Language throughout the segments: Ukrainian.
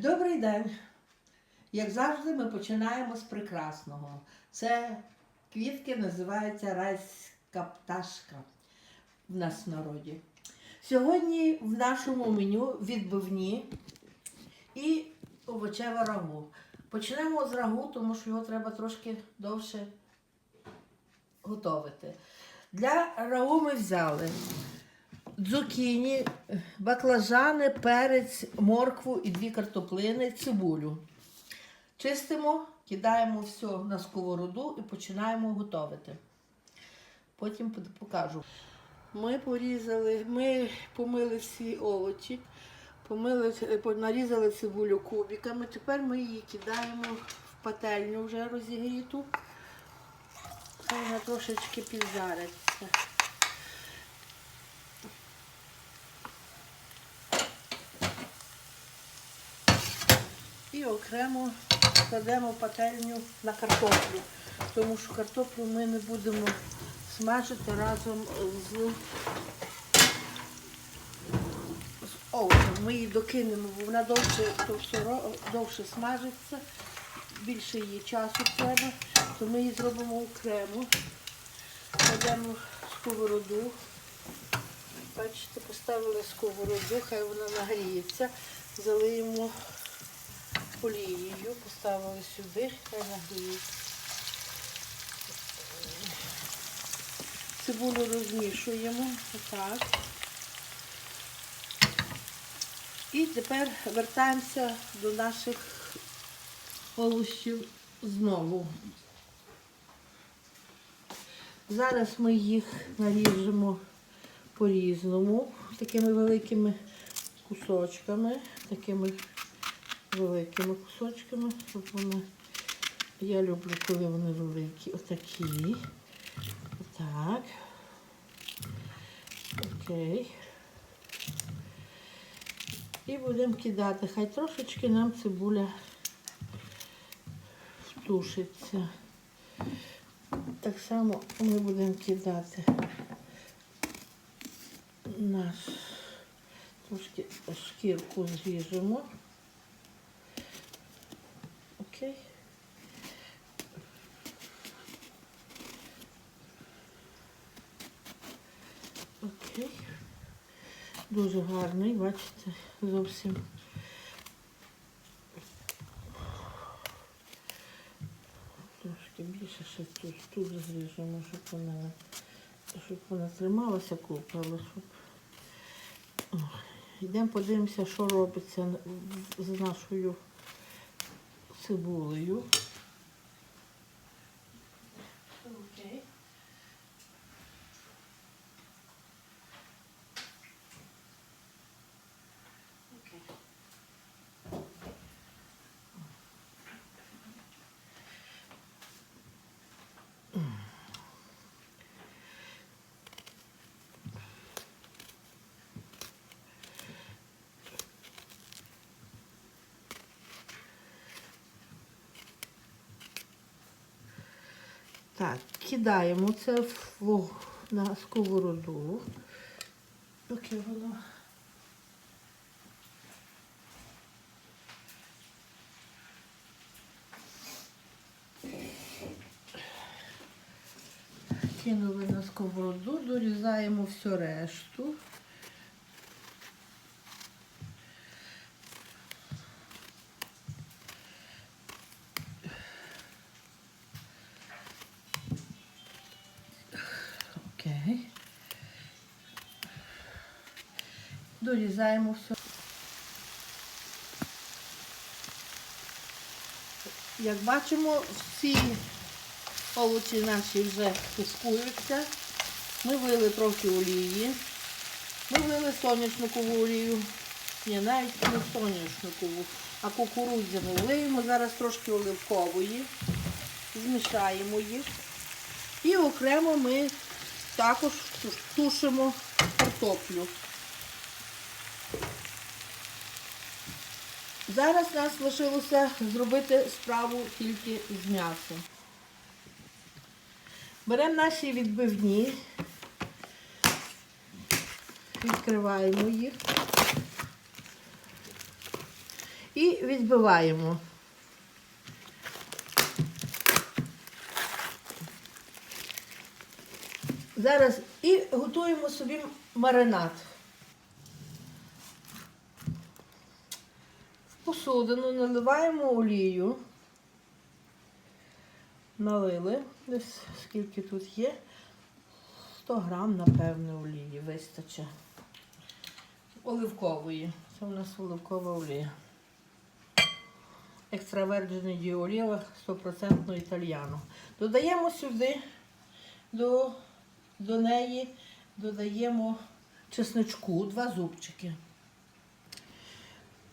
Добрий день. Як завжди, ми починаємо з прекрасного. Це квітки називаються райська пташка в нас в народі. Сьогодні в нашому меню відбивні і овочеве рагу. Почнемо з рагу, тому що його треба трошки довше готувати. Для рагу ми взяли дзукіні, баклажани, перець, моркву і дві картоплини, цибулю. Чистимо, кидаємо все на сковороду і починаємо готувати. Потім покажу. Ми порізали, ми помили всі овочі, помили, нарізали цибулю кубиками. Тепер ми її кидаємо в пательню вже розігріту. Вона трошечки піджариться. Окремо кладемо пательню на картоплю, тому що картоплю ми не будемо смажити разом з, з овочем. Ми її докинемо, бо вона довше, то довше смажиться, більше її часу треба, то ми її зробимо окремо. Кладемо сковороду. Бачите, поставили сковороду, хай вона нагріється, залиємо олією, поставили сюди, хай нагріється. Цибулю розмішуємо, отак. І тепер вертаємося до наших овочів знову. Зараз ми їх наріжемо по-різному, такими великими кусочками, такими великими кусочками, щоб вони. Я люблю, коли вони великі. Отакі. Отак. Окей. І будемо кидати. Хай трошечки нам цибуля втушиться. Так само ми будемо кидати наш трошки шкірку зріжемо. Окей. Окей. Дуже гарний, бачите, зовсім. Трошки більше ще тут, тут зріжемо, щоб вона, щоб вона трималася купа, але щоб. Йдемо подивимося, що робиться з нашою цибулею. Окей. Окей. Так, кидаємо це в, на сковороду. Поки воно. Кинули на сковороду, дорізаємо всю решту. Окей. Дорізаємо все. Як бачимо, всі овочі наші вже тускуються. Ми вили трохи олії. Ми вили соняшникову олію. Ні, навіть не соняшникову, а кукурудзяну. Вливаємо зараз трошки оливкової, змішаємо їх. І окремо ми також тушимо картоплю. Зараз нас лишилося зробити справу тільки з м'ясом. Беремо наші відбивні, відкриваємо їх. І відбиваємо. Зараз і готуємо собі маринад. В посудину наливаємо олію. Налили. Десь скільки тут є. 100 грам, напевне, олії вистачить. Оливкової. Це у нас оливкова олія. Екстравержений діоліва 100% італьяно. Додаємо сюди до, до неї додаємо чесничку, два зубчики.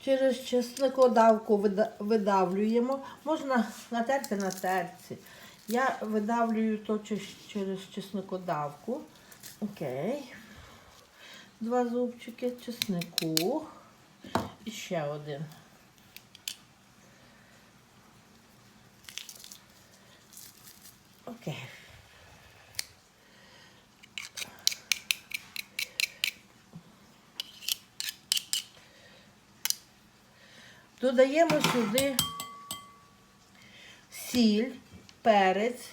Через чесникодавку видавлюємо. Можна натерти на терці. Я видавлюю то через чесникодавку. Окей. Два зубчики чеснику. І ще один. Окей. Додаємо сюди сіль, перець.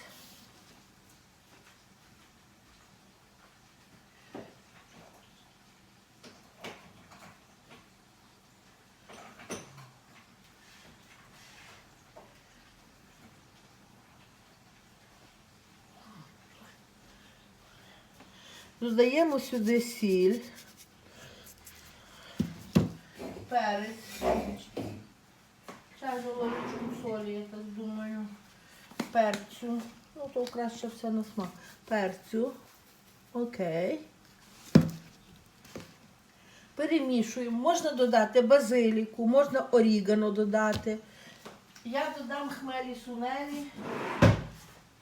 Додаємо сюди сіль, перець, чайну ложечку солі, я так думаю, перцю, ну то краще все на смак, перцю, окей. Перемішуємо, можна додати базиліку, можна орігано додати. Я додам хмелі сунелі,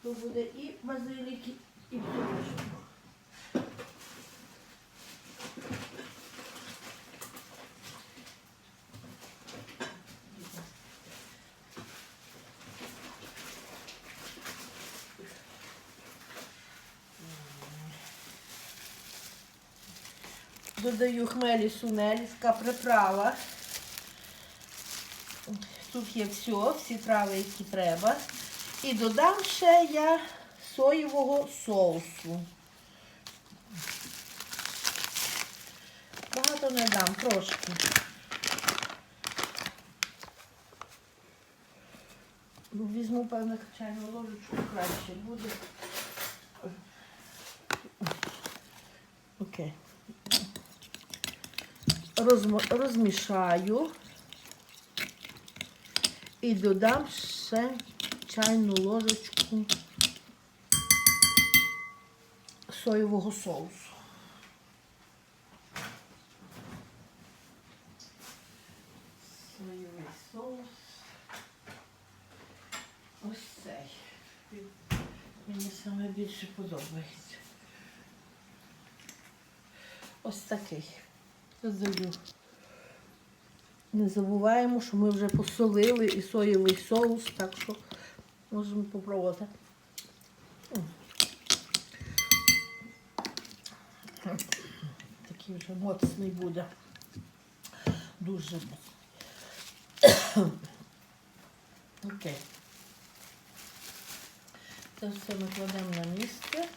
то буде і базилік, і перемішуємо. Додаю хмелі сунелі, така приправа. Тут є все, всі трави, які треба. І додам ще я соєвого соусу. Багато не дам, трошки. Ну, Візьму, певно, чайну ложечку краще буде. Окей. Розм- розмішаю і додам ще чайну ложечку соєвого соусу. Соєвий соус. Ось. Мені саме більше подобається. Ось такий. Додаю. Не забуваємо, що ми вже посолили і соєвий соус, так що можемо попробувати. Такий вже моцний буде. Дуже моцний. Окей. Це все ми кладемо на місце.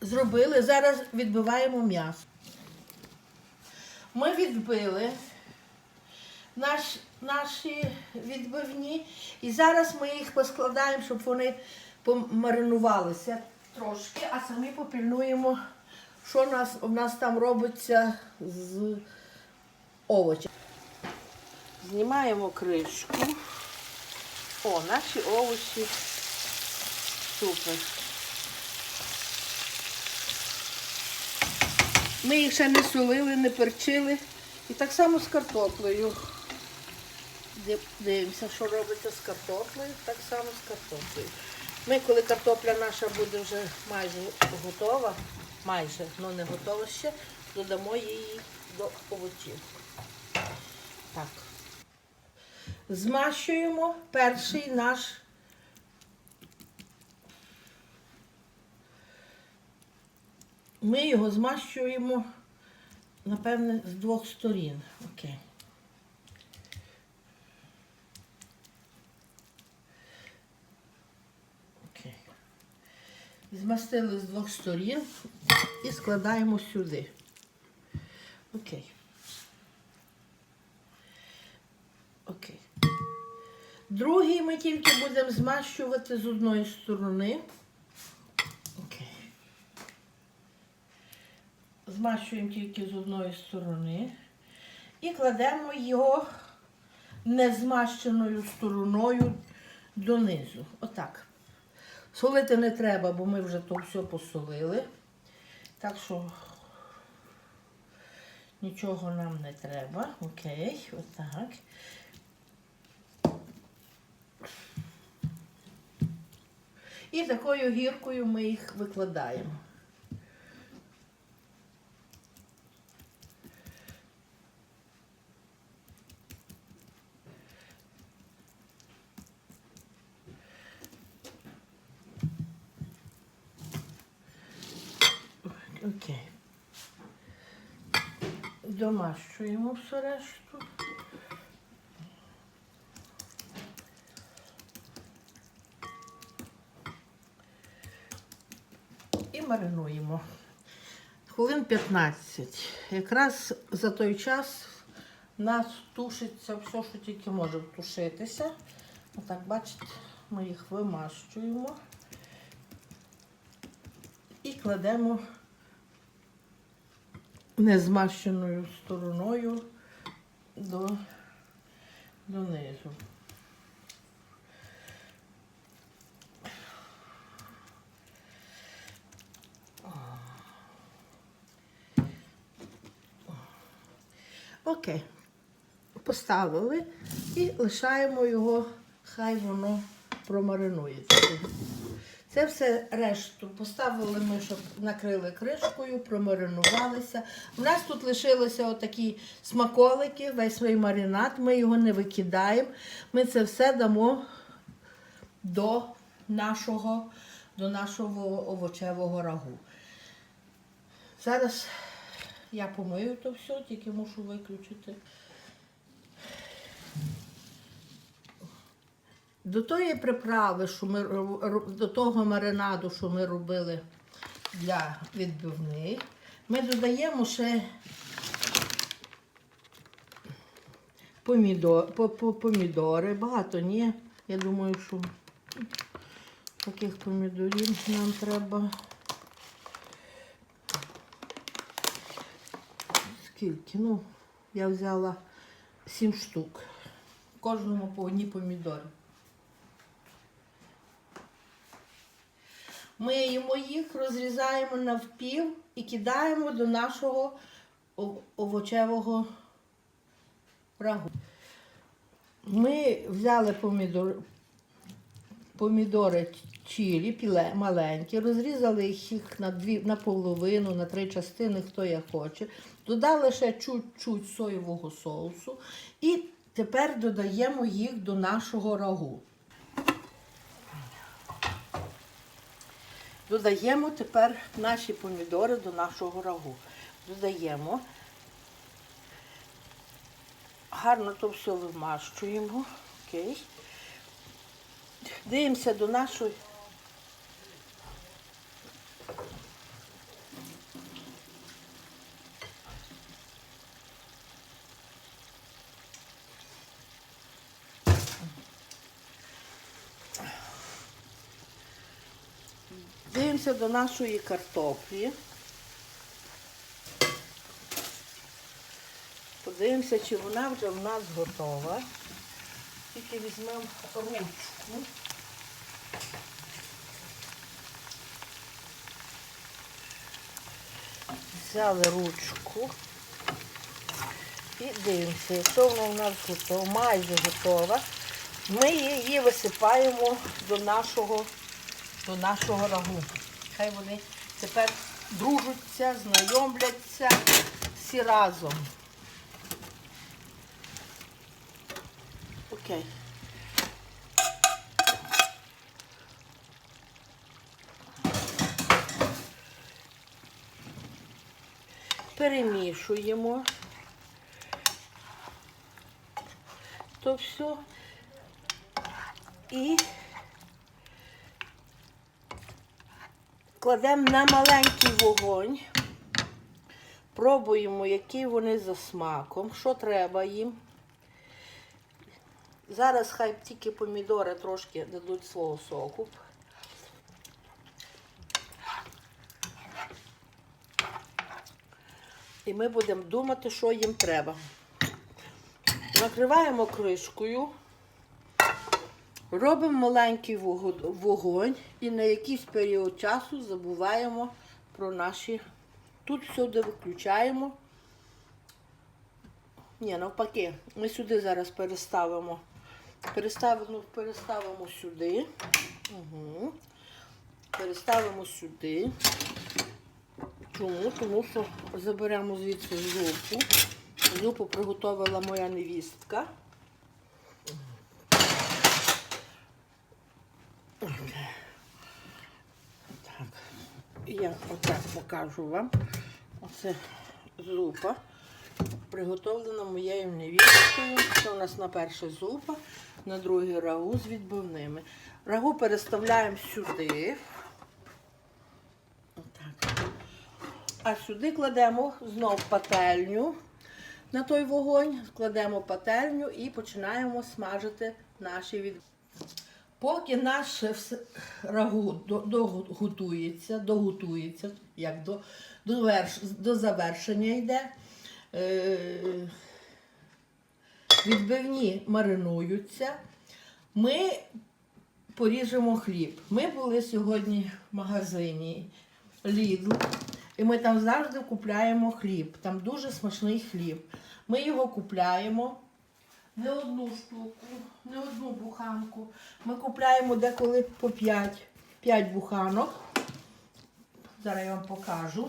Зробили. Зараз відбиваємо м'ясо. Ми відбили наш, наші відбивні і зараз ми їх поскладаємо, щоб вони помаринувалися трошки, а самі попільнуємо, що у нас, у нас там робиться з овочів. Знімаємо кришку. О, наші овочі супер. Ми їх ще не солили, не перчили. І так само з картоплею. Дивимося, що робиться з картоплею, так само з картоплею. Ми, коли картопля наша буде вже майже готова, майже, але не готова ще, додамо її до овочів. Так. Змащуємо перший наш Ми його змащуємо, напевне, з двох сторін. Окей. Окей. Змастили з двох сторін і складаємо сюди. Окей. Окей. Другий ми тільки будемо змащувати з одної сторони. Змащуємо тільки з одної сторони. І кладемо його незмащеною стороною донизу. Отак. Солити не треба, бо ми вже то все посолили. Так що нічого нам не треба. Окей, отак. І такою гіркою ми їх викладаємо. Окей. Домащуємо все решту. І маринуємо. Хвилин 15. Якраз за той час в нас тушиться все, що тільки може втушитися. Отак, бачите, ми їх вимащуємо і кладемо незмащеною стороною до, донизу. Окей. Поставили і лишаємо його, хай воно промаринується. Це все решту поставили ми, щоб накрили кришкою, промаринувалися. У нас тут лишилися отакі смаколики, весь свій маринад, ми його не викидаємо. Ми це все дамо до нашого, до нашого овочевого рагу. Зараз я помию то все, тільки мушу виключити. До тої приправи, що ми до того маринаду, що ми робили для відбивних, ми додаємо ще помідор, по, по, помідори. Багато ні. Я думаю, що таких помідорів нам треба. Скільки? Ну, я взяла 7 штук. Кожному по одній помідорі. Миємо їх, розрізаємо навпіл і кидаємо до нашого овочевого рагу. Ми взяли помідор, помідори чилі, піле, маленькі, розрізали їх на, дві, на половину, на три частини, хто як хоче. Додали ще чуть-чуть соєвого соусу. І тепер додаємо їх до нашого рагу. Додаємо тепер наші помідори до нашого рагу. Додаємо. Гарно то все вимащуємо. Окей. Дивимося до нашої. Дивимося до нашої картоплі. Подивимося, чи вона вже в нас готова. Тільки візьмемо ручку. Взяли ручку і дивимося, якщо вона у нас готова, майже готова, ми її висипаємо до нашого, до нашого рагу. Хай вони тепер дружаться, знайомляться всі разом. Окей. Перемішуємо. То все. І кладемо на маленький вогонь. Пробуємо, які вони за смаком, що треба їм. Зараз хай тільки помідори трошки дадуть свого соку. І ми будемо думати, що їм треба. Накриваємо кришкою, робимо маленький вогонь і на якийсь період часу забуваємо про наші. Тут всюди виключаємо. Ні, навпаки, ми сюди зараз переставимо. Переставимо, переставимо сюди. Угу. Переставимо сюди. Чому? Тому що заберемо звідси зупу. Зупу приготувала моя невістка. Так. Я отак покажу вам. Оце зупа. Приготовлена моєю невісткою. Це у нас на перше зупа, на другий рагу з відбивними. Рагу переставляємо сюди. Отак. А сюди кладемо знов пательню на той вогонь, кладемо пательню і починаємо смажити наші від. Поки наше рагу до- доготується, доготується, як до, до, верш, до завершення йде, е, відбивні маринуються, ми поріжемо хліб. Ми були сьогодні в магазині Lidl, і ми там завжди купляємо хліб. Там дуже смачний хліб. Ми його купляємо не одну штуку, не одну буханку. Ми купляємо деколи по 5, 5 буханок. Зараз я вам покажу.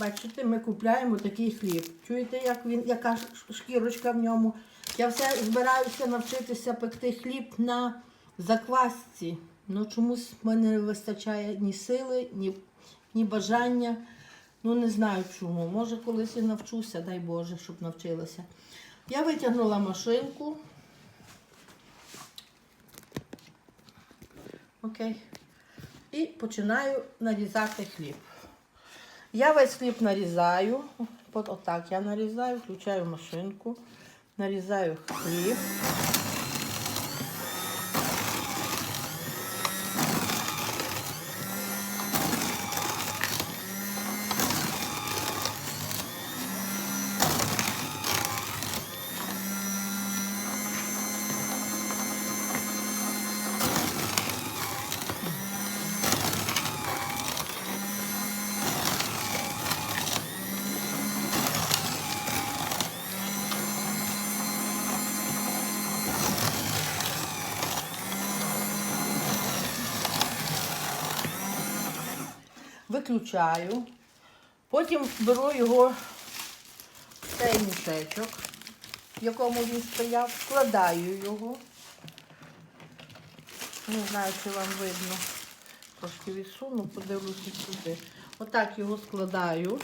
Бачите, ми купляємо такий хліб. Чуєте, як він, яка шкірочка в ньому? Я все збираюся навчитися пекти хліб на заквасці. Ну чомусь в мене не вистачає ні сили, ні, ні бажання. Ну не знаю чому. Може колись і навчуся, дай Боже, щоб навчилася. Я витягнула машинку. Окей. І починаю нарізати хліб. Я весь хліб нарізаю. От отак я нарізаю, включаю машинку, нарізаю хліб. Виключаю. Потім беру його в цей мішечок, в якому він стояв, вкладаю його. Не знаю, чи вам видно. Трошки відсуну, подивлюся сюди. Отак його складаю.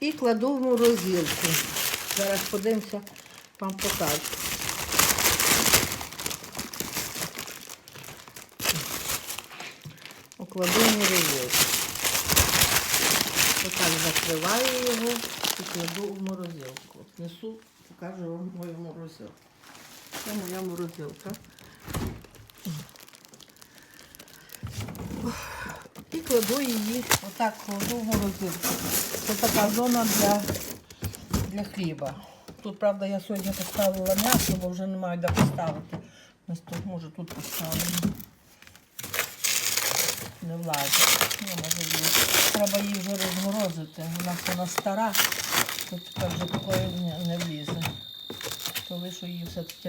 І кладу в морозилку. Зараз подивимося, вам покажу. Окладу в морозилку. Отак закриваю його і кладу в морозилку. Несу, покажу вам мою морозилку. Це моя морозилка. І кладу її, отак кладу в морозилку. Це така зона для, для хліба. Тут, правда, я сьогодні поставила м'ясо, бо вже не маю де поставити. Ось тут, може, тут поставимо. Не влазить. Ну, може. Треба її вже розморозити. Вона вона стара, тут тепер вже такої не влізе. То лишу її все-таки.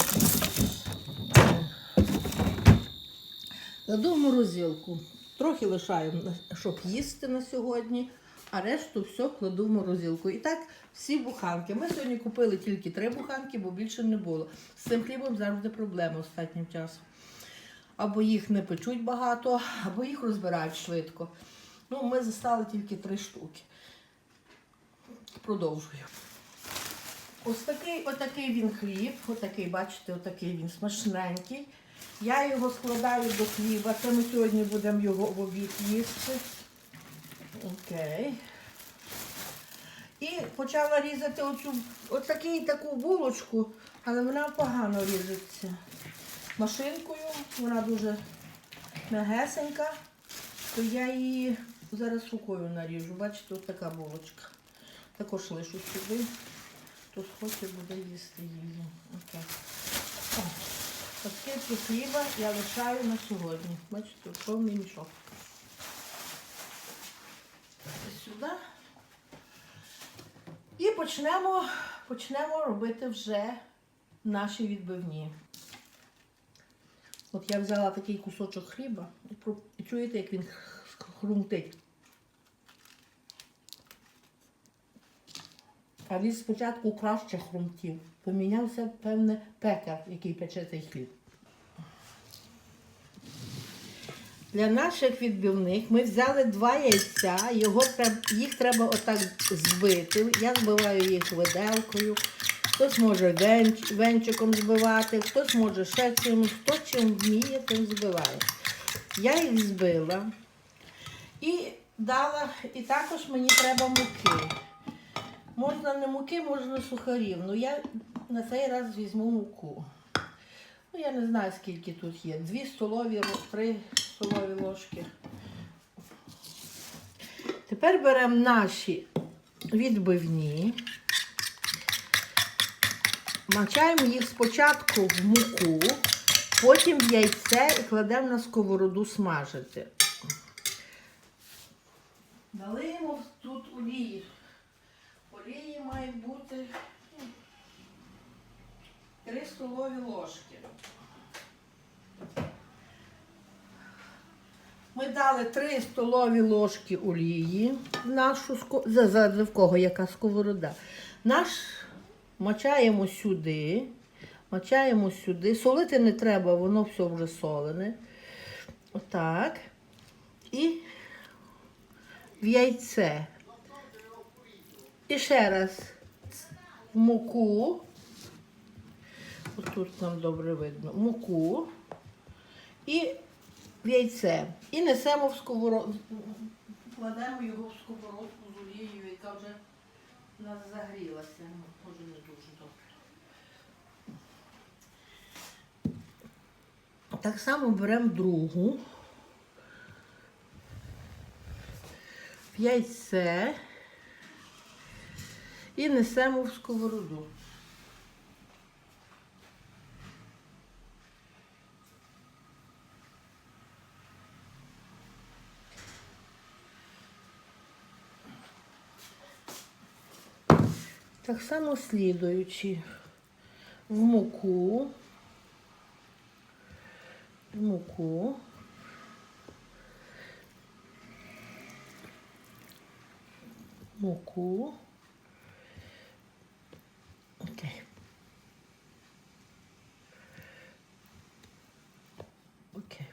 Кладу в морозилку. Трохи лишаю, щоб їсти на сьогодні, а решту все кладу в морозилку. І так всі буханки. Ми сьогодні купили тільки три буханки, бо більше не було. З цим хлібом завжди проблема останнім часом. Або їх не печуть багато, або їх розбирають швидко. Ну, ми застали тільки три штуки. Продовжую. Ось такий, отакий він хліб, отакий, бачите, отакий він смачненький. Я його складаю до хліба. Це ми сьогодні будемо його в обід їсти. Окей. І почала різати оцю, отакий, таку булочку, але вона погано ріжеться. Машинкою, вона дуже м'ягесенька, то я її зараз рукою наріжу. Бачите, от така булочка. Також лишу сюди. Хто схоче, буде їсти її. Оскільки хліба я лишаю на сьогодні. Бачите, повний мішок. Ось Сюди. І почнемо, почнемо робити вже наші відбивні. От я взяла такий кусочок хліба чуєте, як він хрумтить. А він спочатку краще хрумтів. Помінявся, певне, пекар, який пече цей хліб. Для наших відбивних ми взяли два яйця, його їх треба отак збити. Я збиваю їх виделкою. Хтось може венч, венчиком збивати, хтось може ще чимось, хто чим вміє, тим збиває. Я їх збила і дала, і також мені треба муки. Можна не муки, можна сухарів. Ну я на цей раз візьму муку. Ну, я не знаю, скільки тут є. Дві столові, три столові ложки. Тепер беремо наші відбивні. Мачаємо їх спочатку в муку, потім в яйце і кладемо на сковороду смажити. Налиємо тут олії. Олії має бути ну, 3 столові ложки. Ми дали 3 столові ложки олії нашу за, за в кого яка сковорода. Наш мочаємо сюди. Мочаємо сюди. Солити не треба, воно все вже солене. Отак. І в яйце. І ще раз в муку. Ось тут нам добре видно. Муку і в яйце. І несемо в сковородку. Кладемо його в сковородку з олією, яка вже у нас загрілася. Ну, Може не дуже добре. Так само беремо другу. В яйце і несемо в сковороду. Так само слідуючи в муку, в муку, муку. Окей. Окей.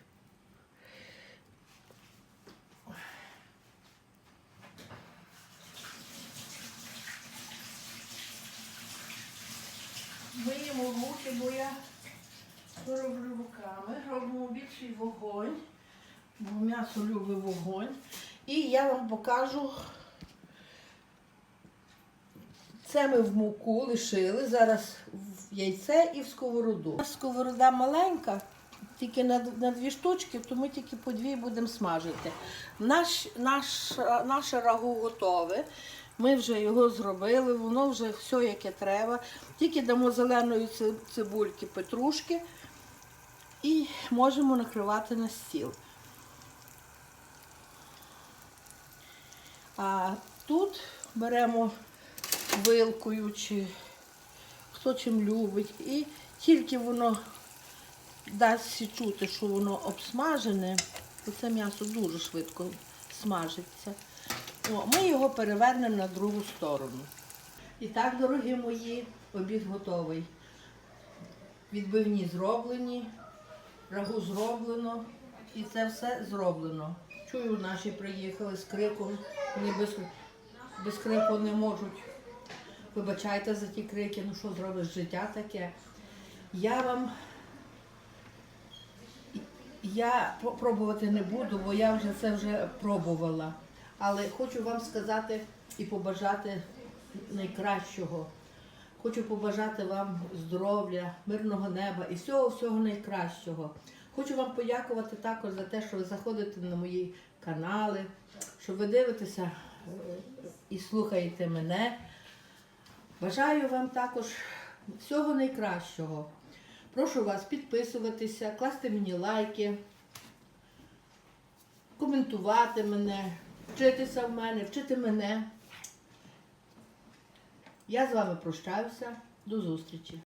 Руки, бо я роблю руками. Робимо більший вогонь, бо м'ясо любить вогонь. І я вам покажу. Це ми в муку лишили, зараз в яйце і в сковороду. Сковорода маленька, тільки на, на дві штучки, то ми тільки по дві будемо смажити. Наш, наш, наше рагу готове. Ми вже його зробили, воно вже все, яке треба. Тільки дамо зеленої цибульки, петрушки і можемо накривати на стіл. А тут беремо вилкою чи хто чим любить. І тільки воно дасть чути, що воно обсмажене, то це м'ясо дуже швидко смажиться. О, ми його перевернемо на другу сторону. І так, дорогі мої, обід готовий. Відбивні зроблені, рагу зроблено і це все зроблено. Чую, наші приїхали з криком. Вони без, без крику не можуть. Вибачайте за ті крики, ну що зробиш, життя таке. Я вам я пробувати не буду, бо я вже це вже пробувала. Але хочу вам сказати і побажати найкращого. Хочу побажати вам здоров'я, мирного неба і всього всього найкращого. Хочу вам подякувати також за те, що ви заходите на мої канали, що ви дивитеся е, і слухаєте мене. Бажаю вам також всього найкращого. Прошу вас підписуватися, класти мені лайки, коментувати мене, вчитися в мене, вчити мене. Я з вами прощаюся. До зустрічі!